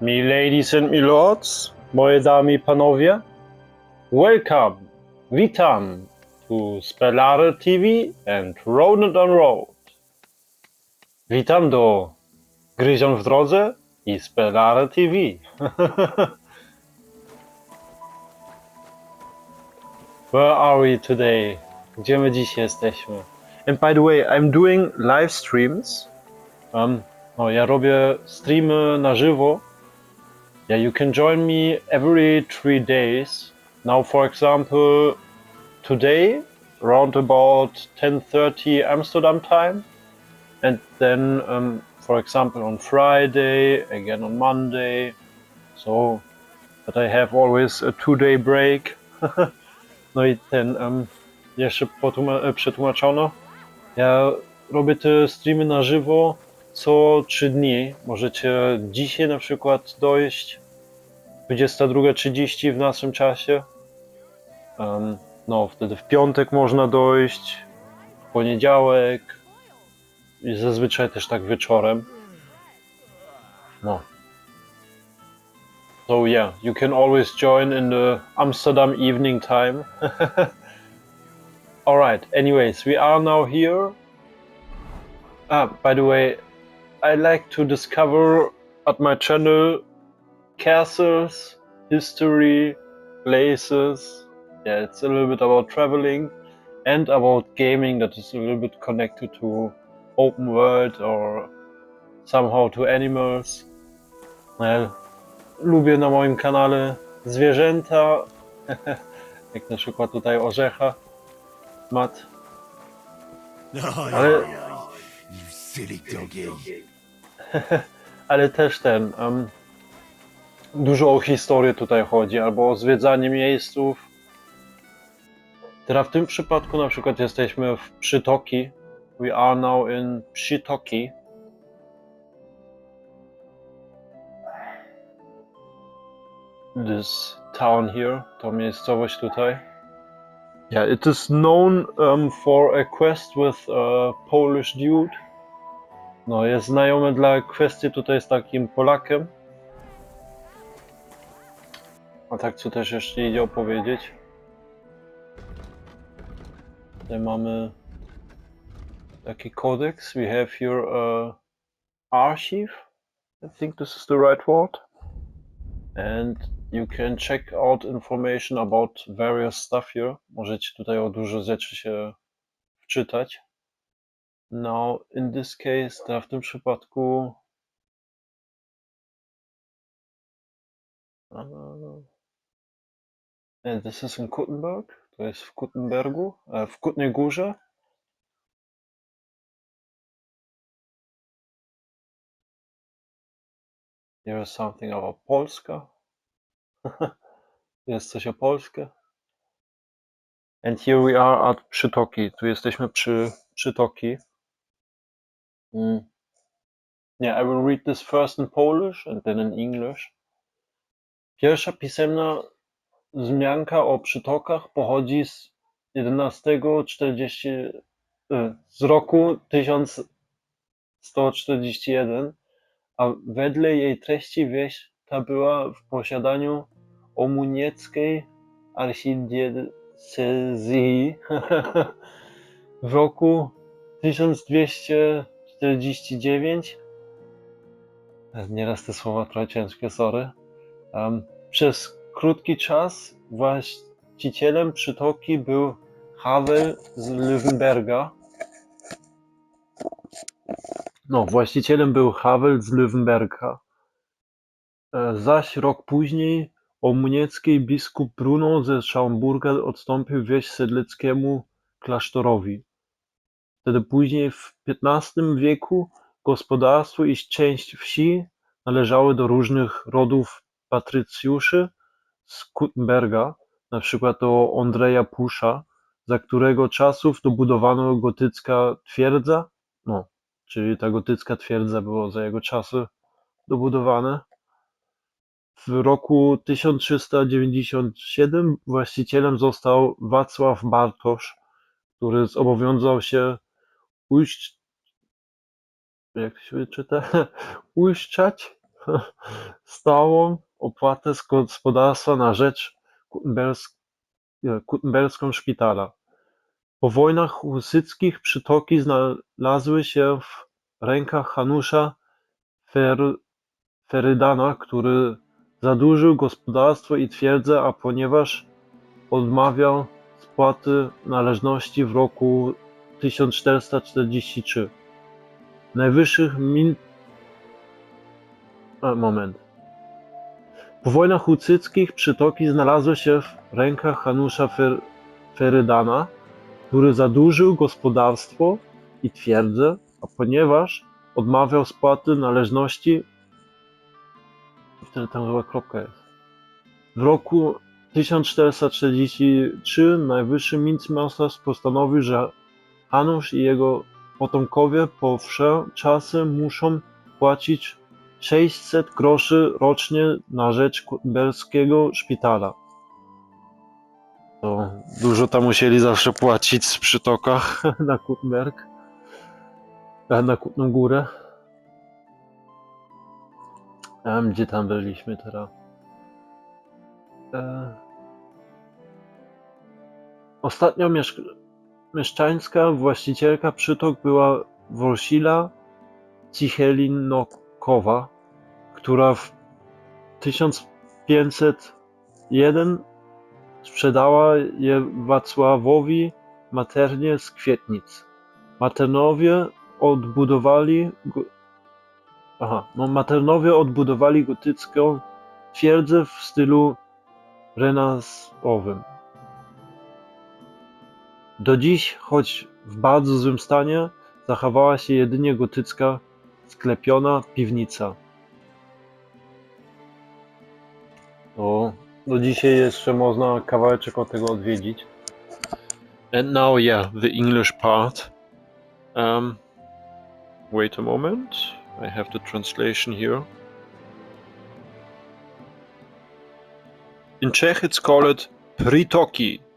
Me ladies and me lords, moje damy i panowie, welcome, witam to Spelare TV and Rodent on Road. Witam do Gryzion w drodze i Spelare TV. Where are we today? Gdzie my dziś jesteśmy? And by the way, I'm doing live streams. Um, no, ja robię streamy na żywo. Yeah, you can join me every three days. Now, for example, today, around about 10:30 Amsterdam time, and then, um, for example, on Friday, again on Monday. So that I have always a two-day break. no i ten, um, potłuma- e, przetłumaczono. Ja robię te streamy na żywo co 3 dni. Możecie dzisiaj na przykład dojść 22.30 w naszym czasie. No, wtedy w piątek można dojść, w poniedziałek i zazwyczaj też tak wieczorem. No. So yeah, you can always join in the Amsterdam evening time. Alright, anyways, we are now here. Ah, by the way, I like to discover at my channel castles, history, places. Yeah, it's a little bit about traveling and about gaming that is a little bit connected to open world or somehow to animals. Well, lubię na moim kanale zwierzęta, jak na przykład tutaj orzecha, mat, Ale- ale też ten. em, dużo o historię tutaj chodzi, albo o zwiedzanie miejsców. Teraz w tym przypadku na przykład jesteśmy w Przytoki. We are now in Przytoki. This town here, to miejscowość tutaj. Yeah, it is known um, for a quest with a Polish dude. No, jest znajomy dla kwestii tutaj z takim Polakiem. A tak, co też jeszcze idzie opowiedzieć. Tutaj mamy taki kodeks. We have here a archive. I think this is the right word. And you can check out information about various stuff here. Możecie tutaj o dużo rzeczy się wczytać. Now, in this case, to w tym przypadku. And this is in Kuttenberg. To jest w Kuttenbergu, e, w Kutnej Górze. Here is something about Polska. jest coś o Polskę. And here we are at Przytoki. Tu jesteśmy przy Przytoki. Mm. Yeah, I will read this first in Polish and then in English. Pierwsza pisemna wzmianka o przytokach pochodzi z 1140 e, z roku 1141, a wedle jej treści wieś ta była w posiadaniu omunieckiej archidiecezji w roku 1249. Nieraz te słowa trochę ciężkie, sorry. Um, przez krótki czas właścicielem przytoki był Havel z Löwenberga. No, właścicielem był Havel z Löwenberga. E, Zaś rok później omuniecki biskup Bruno ze Schaumburga odstąpił wieś sedleckiemu klasztorowi. Wtedy później w XV wieku gospodarstwo i część wsi należały do różnych rodów patrycjuszy z Kuttenberga, na przykład do Andrzeja Pusza, za którego czasów dobudowano gotycka twierdza, no, czyli ta gotycka twierdza była za jego czasy dobudowane. W roku 1397 właścicielem został Wacław Bartosz, który zobowiązał się ujść, jak się czyta, uiszczać stałą opłatę z gospodarstwa na rzecz Kuttenbergską szpitala. Po wojnach husyckich przytoki znalazły się w rękach Hanusza Fer- który zadłużył gospodarstwo i twierdzę, a ponieważ odmawiał spłaty należności w roku 1443. Najwyższych min... A, moment. Po wojnach husyckich przytoki znalazły się w rękach Hanusza Fer... Ferydana, który zadłużył gospodarstwo i twierdzę, a ponieważ odmawiał spłaty należności, wtedy tam chyba kropka jest. W roku 1443 najwyższy Mincmasterz postanowił, że Hanusz i jego potomkowie po wsze czasy muszą płacić 600 groszy rocznie na rzecz Kuttenbergskiego szpitala. To dużo tam musieli zawsze płacić w przytokach na Kuttenberg, e, na Kutną Górę. A gdzie tam byliśmy teraz? E... Ostatnio mieszk mieszczańska właścicielka przytok była Wolsila Cichelinokowa, która w 1501 sprzedała je Wacławowi Maternie z Kwietnic. Maternowie odbudowali. Aha, no Maternowie odbudowali gotycką twierdzę w stylu renesansowym. Do dziś, choć w bardzo złym stanie, zachowała się jedynie gotycka sklepiona piwnica. O, do dzisiaj jeszcze można kawałeczek od tego odwiedzić. And now, yeah, the English part. Um, wait a moment. I have the translation here. In Czech, it's called Pritoki.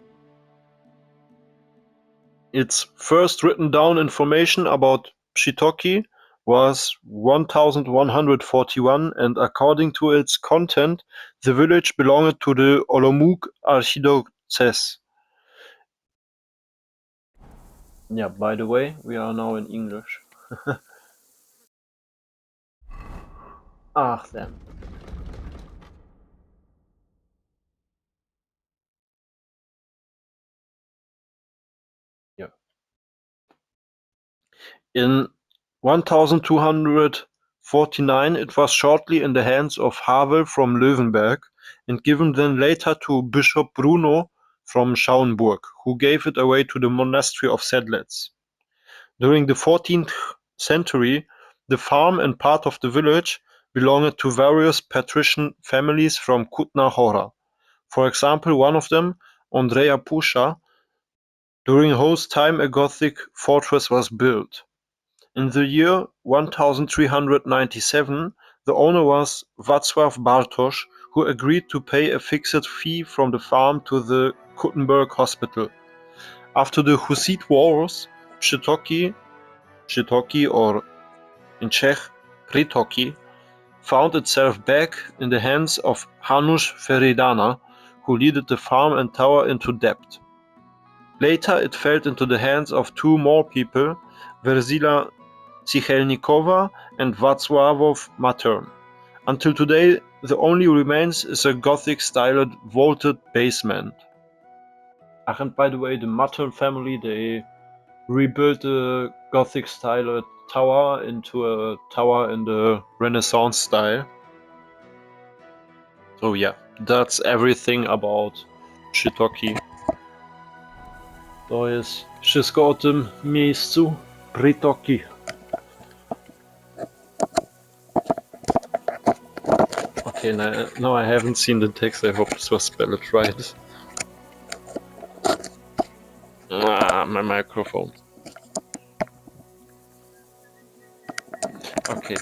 Its first written down information about Pritoki was 1141, and according to its content, the village belonged to the Olomouc Archdiocese. Yeah, by the way, we are now in English. Ah, Ach, then. In 1249 it was shortly in the hands of Havel from Löwenberg and given then later to Bishop Bruno from Schauenburg, who gave it away to the monastery of Sedlitz. During the 14th century, the farm and part of the village belonged to various patrician families from Kutna Hora. For example, one of them, Andrea Pusha, during whose time a Gothic fortress was built. In the year 1397, the owner was Václav Bartosz, who agreed to pay a fixed fee from the farm to the Kuttenberg Hospital. After the Hussite Wars, Przytoki, Przytoki or in Czech Pritoki, found itself back in the hands of Hanush Feridana, who leaded the farm and tower into debt. Later it fell into the hands of two more people, Verzila Cichelnikova and Václavov Matern. Until today, the only remains is a Gothic-styled vaulted basement. Ach, and by the way, the Matern family, they rebuilt the Gothic-styled tower into a tower in the Renaissance style. So yeah, that's everything about Przytoki. To jest wszystko o tym miejscu. Przytoki. Okay, now, now I haven't seen the text. I hope this was spelled right. Ah, my microphone. Okay.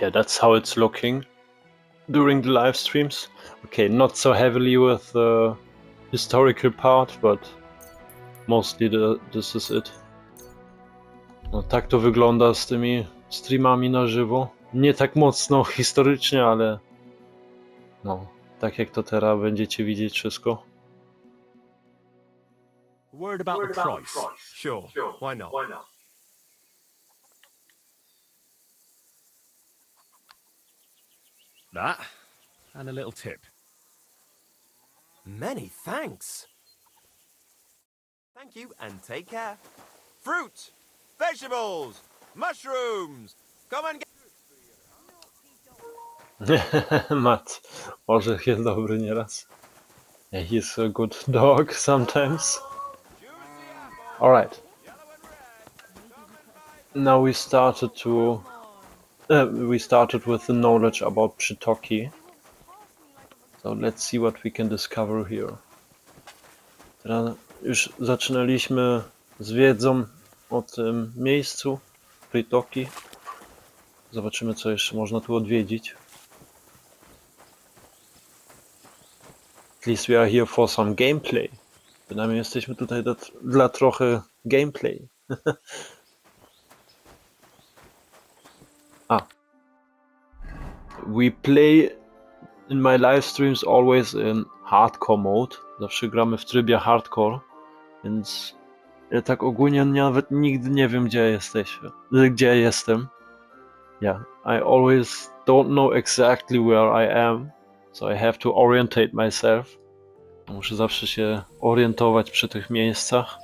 Yeah, that's how it's looking during the live streams. Okay, not so heavily with the historical part, but mostly the, this is it. No, tak to wygląda z tymi streamami na żywo. Nie tak mocno historycznie, ale no, tak jak to teraz będziecie widzieć wszystko. Word about the price. Sure, why not? That, and a little tip. Many thanks. Thank you, and take care. Fruit, vegetables, mushrooms. Come and get. Matt, orzech jest dobry nieraz. Yeah, he's a good dog sometimes. Alright, yellow and red. now we started to uh, we started with the knowledge about Przytoki. So let's see what we can discover here. Teraz już zaczynaliśmy z wiedzą o tym miejscu Przytoki. Zobaczymy co jeszcze można tu odwiedzić. At least we are here for some gameplay. Bynajmniej jesteśmy tutaj dla, dla trochę gameplay. We play in my live streams always in hardcore mode. Zawsze gramy w trybie hardcore, więc ja tak ogólnie nawet nigdy nie wiem gdzie jesteśmy, gdzie jestem. Yeah, I always don't know exactly where I am, so I have to orientate myself. Muszę zawsze się orientować przy tych miejscach.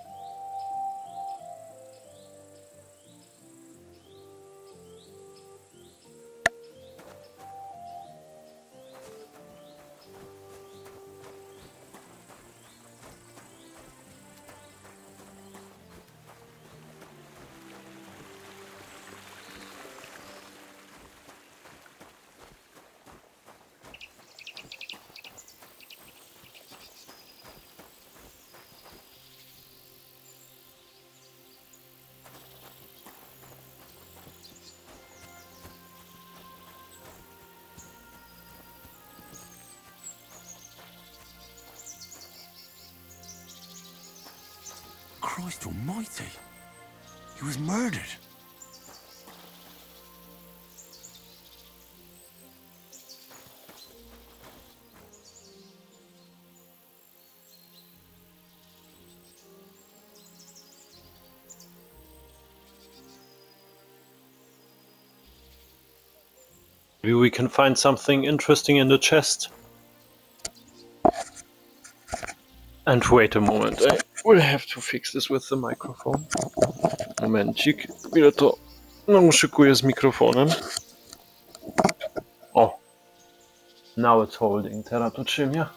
Maybe we can find something interesting in the chest. And wait a moment, I will have to fix this with the microphone. Momencik, ile to no, szykuję z mikrofonem. O! Now it's holding, teraz to trzymia.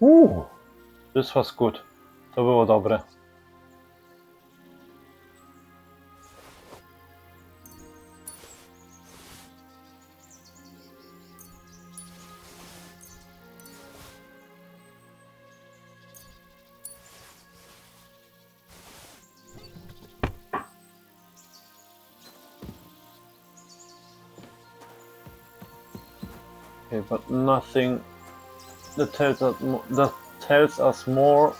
Uuu, this was good. To było dobre. Okay, but nothing that tells us that tells us more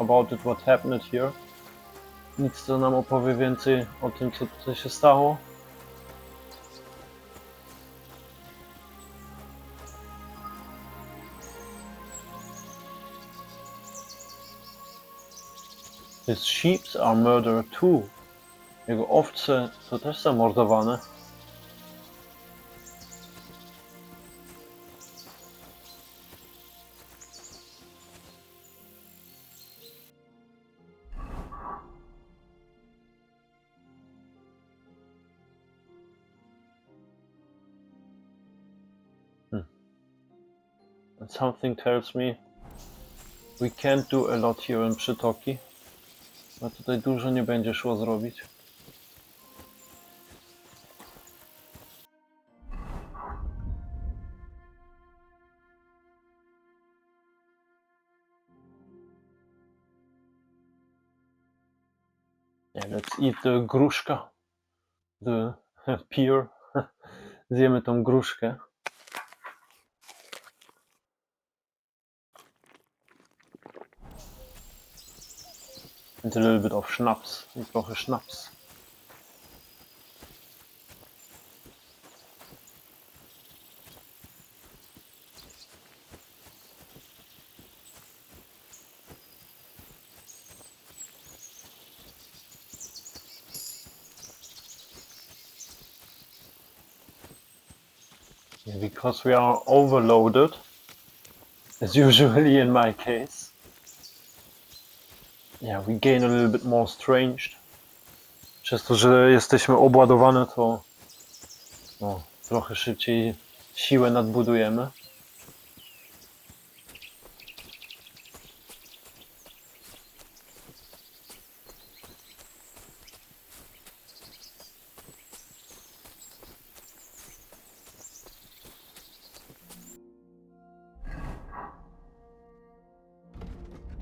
about it what happened here. Nic co nam opowie więcej o tym co tutaj się stało. His sheep are murdered too. Jego owce to też zamordowane. Something tells me we can't do a lot here in Przytoki. A tutaj dużo nie będzie szło zrobić. Yeah, let's eat the gruszka. The pear. Zjemy tą gruszkę. And a little bit of schnapps. I trochę schnapps. Because we are overloaded, as usually in my case. Yeah, we gain a little bit more strength. Przez to, że jesteśmy obładowane, to no, trochę szybciej siłę nadbudujemy.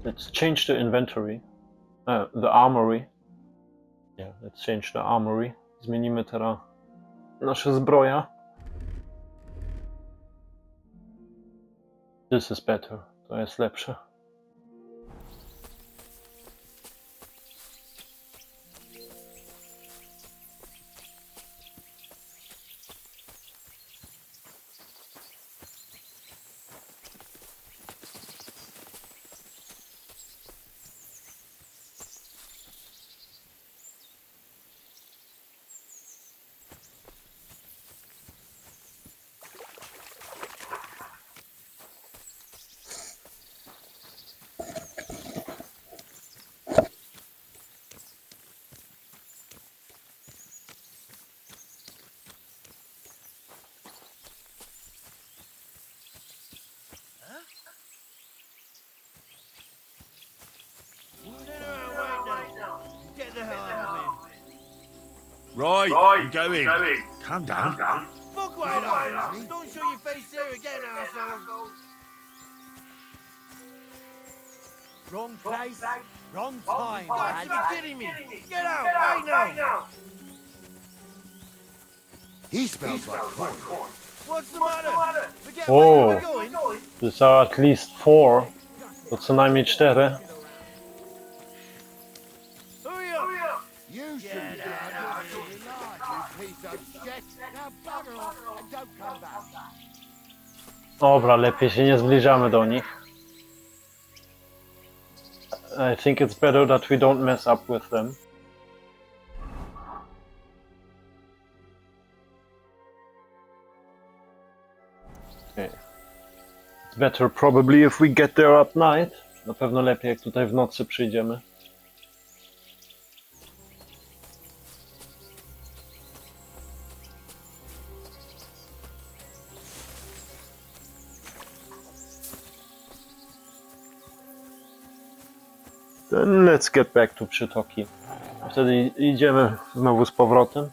Let's change the inventory. Uh, the armory. Yeah, let's change the armory. Zmienimy teraz nasze zbroja. This is better. To jest lepsze. Right, I'm going. Calm down. Fuck right off. Don't show your face here again, asshole. Wrong place, wrong time, God, lad. you're kidding me. Get out right now. He smells like corn. What's the matter? Forget Oh. where you were going. To są at least four. To co najmniej cztery. Hurry Dobra, lepiej się nie zbliżamy do nich. I think it's better that we don't mess up with them. Okay. It's better probably if we get there at night. Na pewno lepiej jak tutaj w nocy przyjdziemy. Let's get back to przytoki. Wtedy idziemy znowu z powrotem.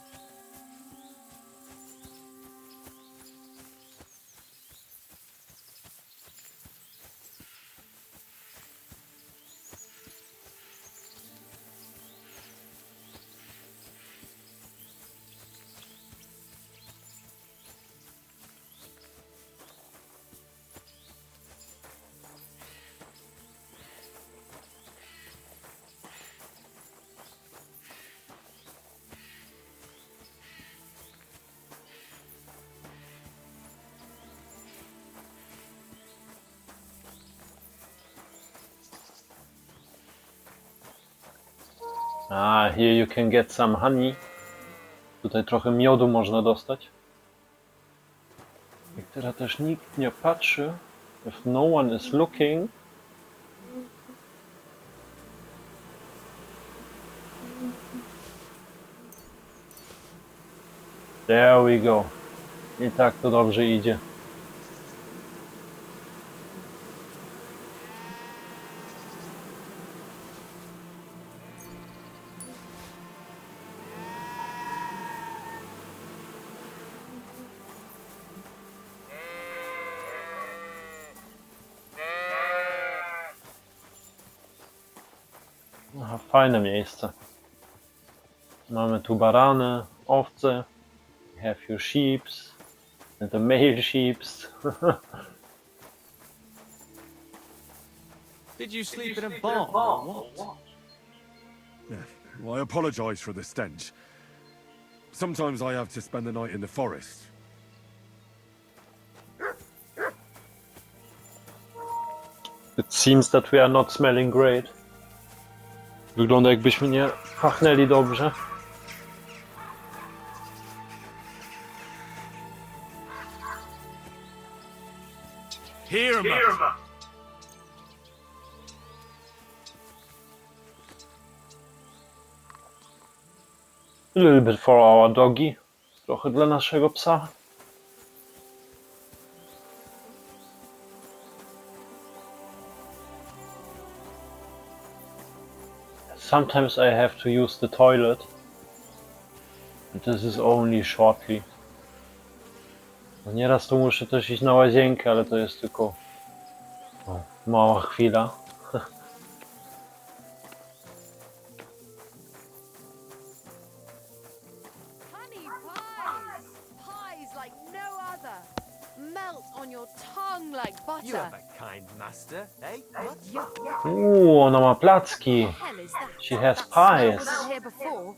Ah, here you can get some honey. Tutaj trochę miodu można dostać. Jak teraz też nikt nie patrzy, if no one is looking, There we go. I tak to dobrze idzie. Miejsce. Mamy tu barany, owce. We have few sheeps. And the male sheeps. Did you sleep in a barn? or What? Well, I apologise for the stench. Sometimes I have to spend the night in the forest. It seems that we are not smelling great. Wygląda jakbyśmy nie pachnęli dobrze. Here A little bit for our doggy. Trochę dla naszego psa. Sometimes I have to use the toilet. This is only shortly. No Nieraz to muszę też iść na łazienkę, ale to jest tylko o, mała chwila. Honey pies! Pies like no other. Melt on your tongue like butter. You have a kind master, eh? Uuu, ona ma placki. Hell is that? She has pies. wasn't here before.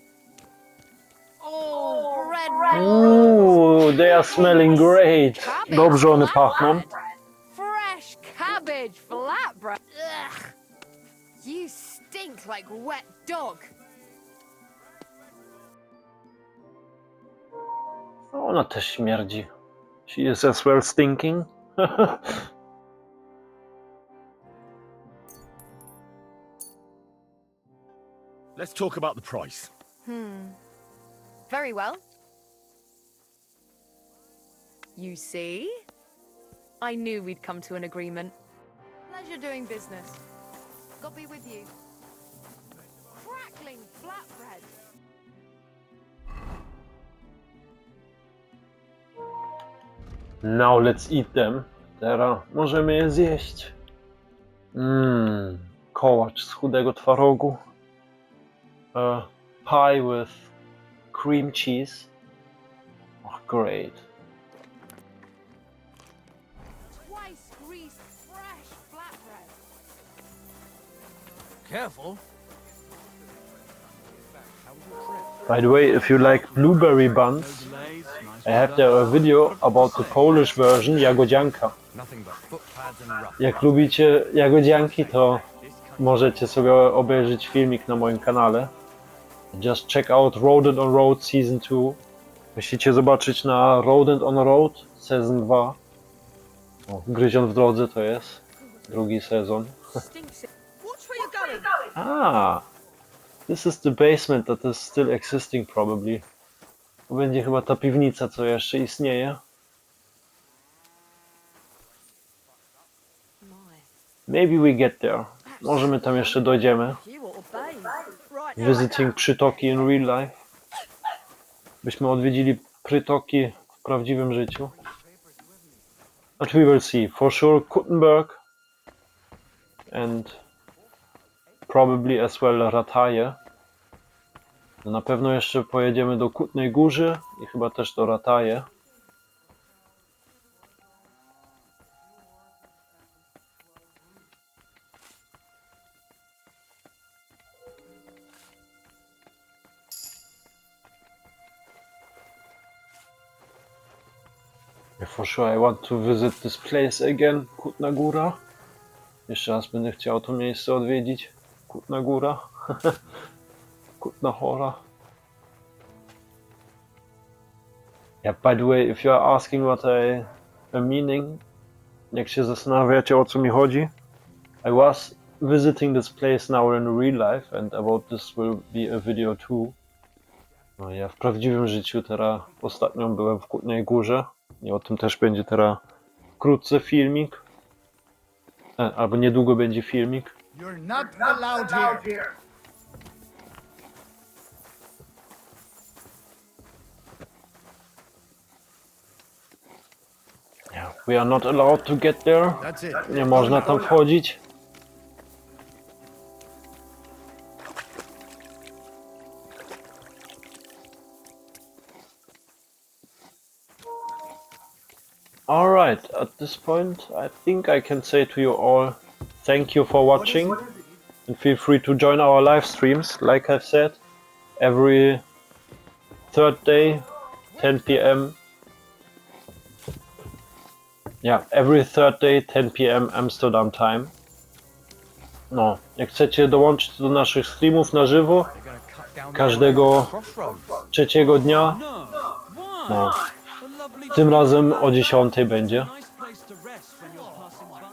Oh, bread Uuu, they are smelling great. Cabbage Dobrze one pachną. Fresh cabbage flatbread. Ugh. You stink like wet dog. Ona też śmierdzi. She is as well stinking. Let's talk about the price. Hmm. Very well. You see? I knew we'd come to an agreement. Pleasure doing business. God be with you. Crackling flatbread. Now let's eat them. Teraz możemy je zjeść. Mmm, kołacz z chudego twarogu. A pie with cream cheese. Oh, great. Twice greased fresh flatbread. Careful. By the way, if you like blueberry buns, I have there a video about the Polish version Jagodzianka. Jak lubicie jagodzianki, to możecie sobie obejrzeć filmik na moim kanale. Just check out Rodent on Road Season 2. Musicie zobaczyć na Rodent on Road Season 2. O, Gryzion w drodze to jest drugi sezon. Ah, this is the basement that is still existing probably. To będzie chyba ta piwnica, co jeszcze istnieje. Maybe we get there. Może my tam jeszcze dojdziemy. you ought to bathe. Right now. Visiting przytoki in real life. Byśmy odwiedzili przytoki w prawdziwym życiu. But we will see. For sure Kuttenberg and probably as well Rataje. No Na pewno jeszcze pojedziemy do Kutnej Górzy i chyba też do Rataje. Sure I want to visit this place again, Kutna Góra. Jeszcze raz będę chciał to miejsce odwiedzić. Kutna Góra. Kutna Hora. Yeah, by the way, if you are asking what I am meaning, jak się zastanawiacie o co mi chodzi, I was visiting this place now in real life and about this will be a video too. No ja w prawdziwym życiu teraz ostatnio byłem w Kutnej Górze i o tym też będzie teraz wkrótce filmik. E, albo niedługo będzie filmik. You're not allowed here. We are not allowed to get there. Nie można tam wchodzić. Alright, at this point, I think I can say to you all thank you for watching and feel free to join our live streams, like I've said, every third day, 10 pm. Yeah, every third day, 10 pm Amsterdam time. No, jak chcecie dołączyć do naszych streamów na żywo, każdego trzeciego dnia, no, tym razem o 10 będzie.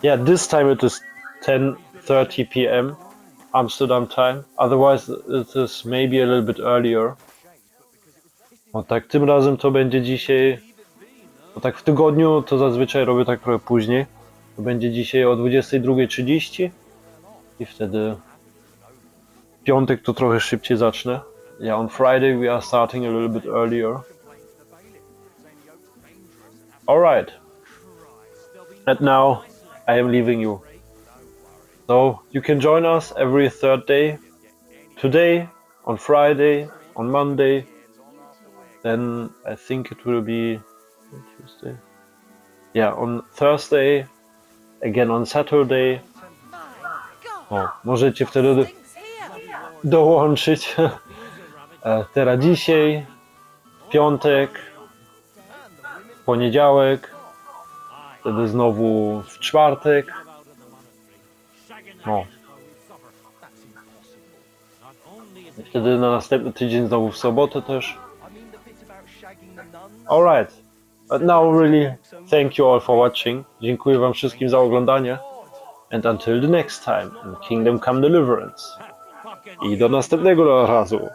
Yeah, this time it is 10:30 p.m. Amsterdam time. Otherwise it is maybe a little bit earlier. No tak, tym razem to będzie dzisiaj. No tak w tygodniu to zazwyczaj robię tak trochę później. To będzie dzisiaj o 22.30 i wtedy w piątek to trochę szybciej zacznę. Yeah, on Friday we are starting a little bit earlier. Alright. And now I am leaving you. So you can join us every third day. Today, on Friday, on Monday. Then I think it will be Tuesday. Yeah, on Thursday. Again on Saturday. O, możecie wtedy dołączyć. Teraz dzisiaj, piątek, w poniedziałek, wtedy znowu w czwartek. No. I Wtedy na następny tydzień znowu w sobotę też. Alright. But now really thank you all for watching. Dziękuję wam wszystkim za oglądanie. And until the next time in Kingdom Come Deliverance. I do następnego razu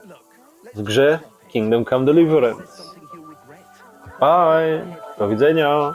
w grze Kingdom Come Deliverance. Bye! Do widzenia!